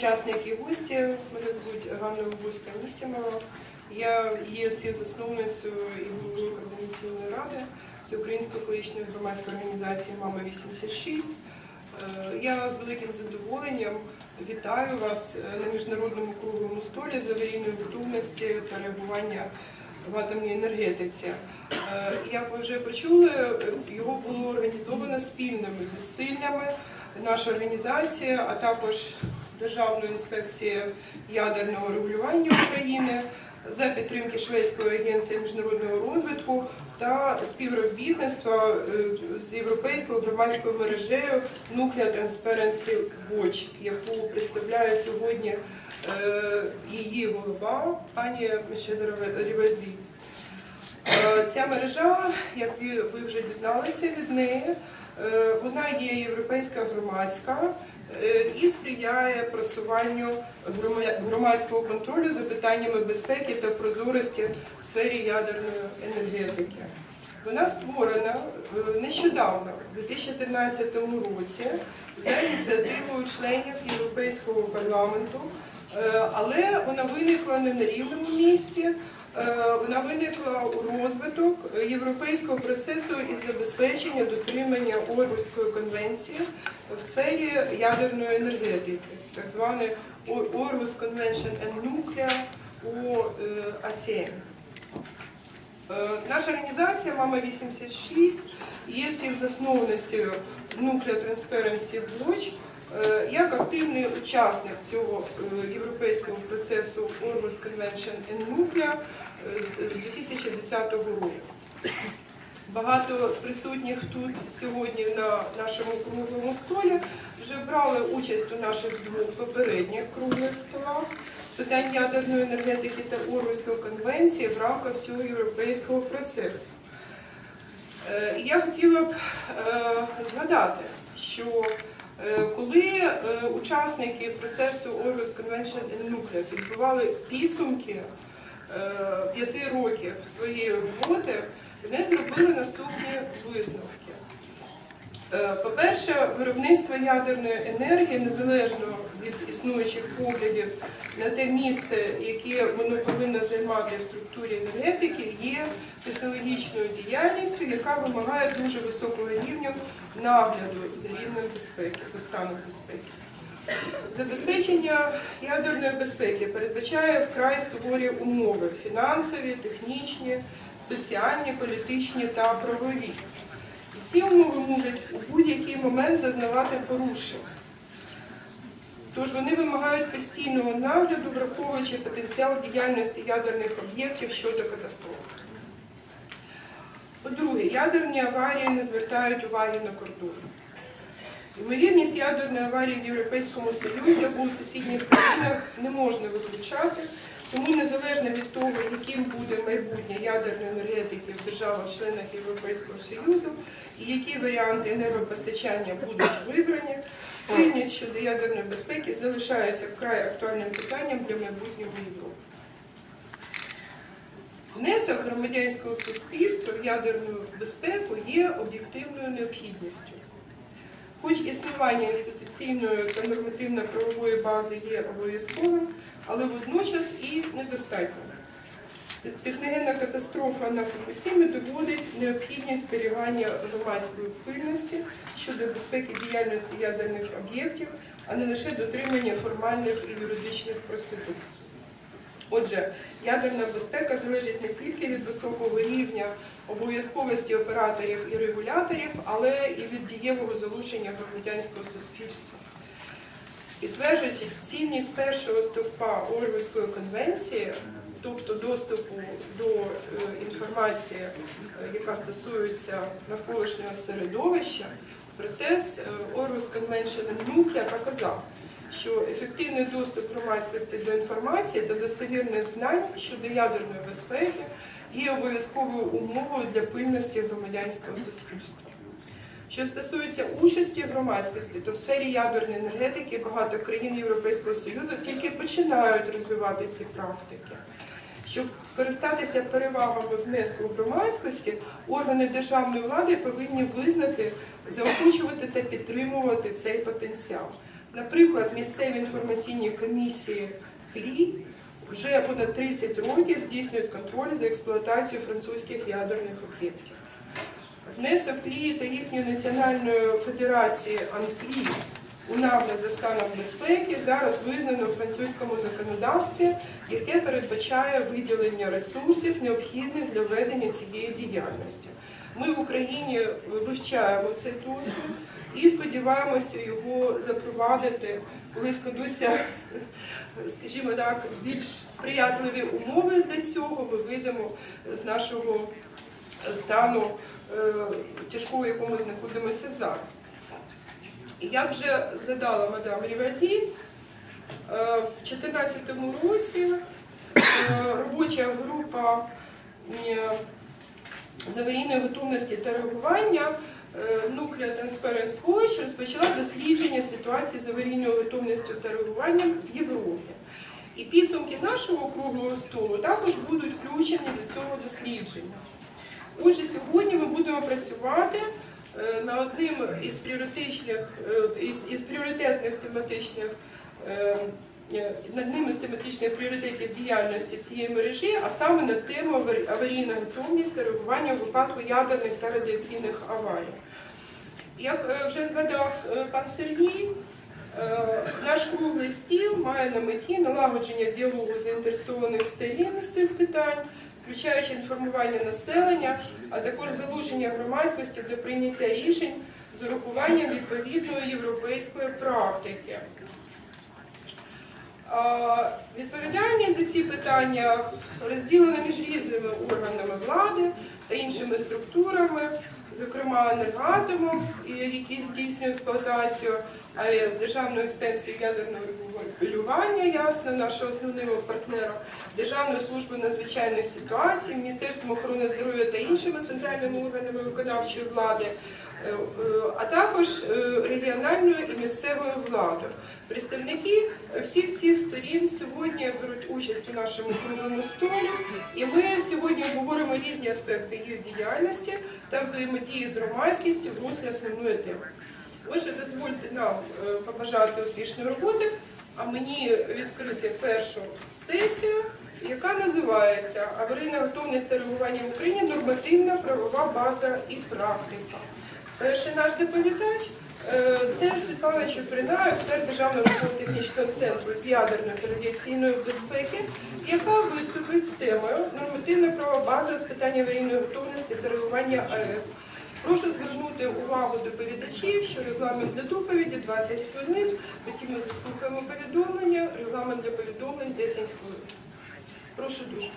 учасники гості, мене звуть Ганна Обульська Нісімова. Я є співзасновницею і головою координаційної ради Всеукраїнської екологічної громадської організації Мама 86. Е, Я з великим задоволенням вітаю вас е, на міжнародному круглому столі з аварійної готовності та реагування в атомній енергетиці. Е, Як ви вже почули, його було організовано спільними зусиллями. Наша організація, а також Державна інспекція ядерного регулювання України за підтримки Шведської агенції міжнародного розвитку та співробітництва е, з європейською громадською мережею Nuclear Transparency Watch, яку представляє сьогодні е, її голова пані Рівазі. Е, Ця мережа, як ви вже дізналися від неї, вона є європейська громадська е, і сприяє просуванню громадського контролю за питаннями безпеки та прозорості в сфері ядерної енергетики. Вона створена е, нещодавно, у 2013 році, за ініціативою членів Європейського парламенту, Е, але вона виникла не на рівному місці. Е, Вона виникла у розвиток європейського процесу із забезпечення дотримання Оргуської конвенції в сфері ядерної енергетики, так зване Оргус Convention and Nuclear у АСЕАН. Е, Наша організація Мама 86 є співзасновницею Nuclear Transparency Watch е, як активний учасник цього е, європейського процесу Orhus Convention and Nuclear е, з з 2010 року. Багато з присутніх тут сьогодні на нашому круглому столі вже брали участь у наших двох попередніх круглих столах з питань ядерної енергетики та Орвуської конвенції в рамках всього європейського процесу. Е, Я хотіла б згадати, що коли е, учасники процесу Orhus Convention and Nuclear підбивали підсумки е, п'яти років своєї роботи, вони зробили наступні висновки. Е, По-перше, виробництво ядерної енергії незалежно від існуючих поглядів на те місце, яке воно повинно займати в структурі енергетики, є технологічною діяльністю, яка вимагає дуже високого рівня нагляду за рівнем безпеки, за станом безпеки. Забезпечення ядерної безпеки передбачає вкрай суворі умови фінансові, технічні, соціальні, політичні та правові. І ці умови можуть у будь-який момент зазнавати порушень. Тож вони вимагають постійного нагляду, враховуючи потенціал діяльності ядерних об'єктів щодо катастроф. По-друге, ядерні аварії не звертають уваги на кордон. Ймовірність ядерної аварії в Європейському Союзі або у сусідніх країнах не можна виключати, тому незалежно від того, яким буде майбутнє ядерної енергетики в державах-членах Європейського Союзу і які варіанти енергопостачання будуть вибрані, пильність щодо ядерної безпеки залишається вкрай актуальним питанням для майбутнього Європи. Внесок громадянського суспільства в ядерну безпеку є об'єктивною необхідністю. Хоч існування інституційної та нормативно-правової бази є обов'язковим, але водночас і недостатньо. Техногенна катастрофа на Фукусімі доводить необхідність зберігання громадської пильності щодо безпеки діяльності ядерних об'єктів, а не лише дотримання формальних і юридичних процедур. Отже, ядерна безпека залежить не тільки від високого рівня обов'язковості операторів і регуляторів, але і від дієвого залучення громадянського суспільства. Підтверджуючи цінність першого стовпа Орвельської конвенції, тобто доступу до е, інформації, е, яка стосується навколишнього середовища, процес Орвус Convention Nuclear показав, що ефективний доступ громадськості до інформації та достовірних знань щодо ядерної безпеки є обов'язковою умовою для пильності громадянського суспільства. Що стосується участі громадськості, то в сфері ядерної енергетики багато країн Європейського Союзу тільки починають розвивати ці практики. Щоб скористатися перевагами внеску громадськості, органи державної влади повинні визнати, заохочувати та підтримувати цей потенціал. Наприклад, місцеві інформаційні комісії КРІ вже понад 30 років здійснюють контроль за експлуатацією французьких ядерних об'єктів. Внесок КРІ та їхньої національної федерації АНКРІ у нагляд за станом безпеки зараз визнано у французькому законодавстві, яке передбачає виділення ресурсів, необхідних для ведення цієї діяльності. Ми в Україні вивчаємо цей досвід і сподіваємося його запровадити, коли складуться, скажімо так, більш сприятливі умови для цього. Ми вийдемо з нашого стану е, тяжкого, в якому знаходимося зараз. Як вже згадала мадам Рівазі, е, в 2014 році е, робоча група аварійної готовності та реагування Nuclear Transparency Watch розпочала дослідження ситуації з аварійною готовністю та реагуванням в Європі. І підсумки нашого круглого столу також будуть включені до цього дослідження. Отже, сьогодні ми будемо працювати е, над одним із пріоритетних, е, із, із пріоритетних тематичних е, над одним із тематичних пріоритетів діяльності цієї мережі, а саме темою аварі- аварійна готовність та реагування у випадку ядерних та радіаційних аварій. Як вже згадав пан Сергій, наш круглий стіл має на меті налагодження діалогу заінтересованих сторін з цих питань, включаючи інформування населення, а також залучення громадськості до прийняття рішень з урахуванням відповідної європейської практики. Відповідальність за ці питання розділена між різними органами влади та іншими структурами, зокрема енергоатомом, які здійснюють експлуатацію АЕС, Державною екстенсією ядерного регулювання, ясно, нашого основного партнера, Державною службою надзвичайних ситуацій, Міністерством охорони здоров'я та іншими центральними органами виконавчої влади, е, е, а також е, регіональною і місцевою владою. Представники всіх цих сторін сьогодні беруть участь у нашому круглому столі, і ми сьогодні обговоримо різні аспекти їх діяльності та взаємодії з громадськістю в руслі основної теми. Отже, дозвольте нам е, побажати успішної роботи, а мені відкрити першу сесію, яка називається Аварійна готовність та реагування в Україні, нормативна правова база і практика. Перший наш доповідач це Світлана Чуприна, експерт Державного науково-технічного центру з ядерної та радіаційної безпеки, яка виступить з темою нормативна правова база з питань аварійної готовності та реагування АЕС. Прошу звернути увагу доповідачів, що регламент для доповіді 20 хвилин. Потім ми заслухаємо повідомлення. Регламент для повідомлень 10 хвилин. Прошу дуже.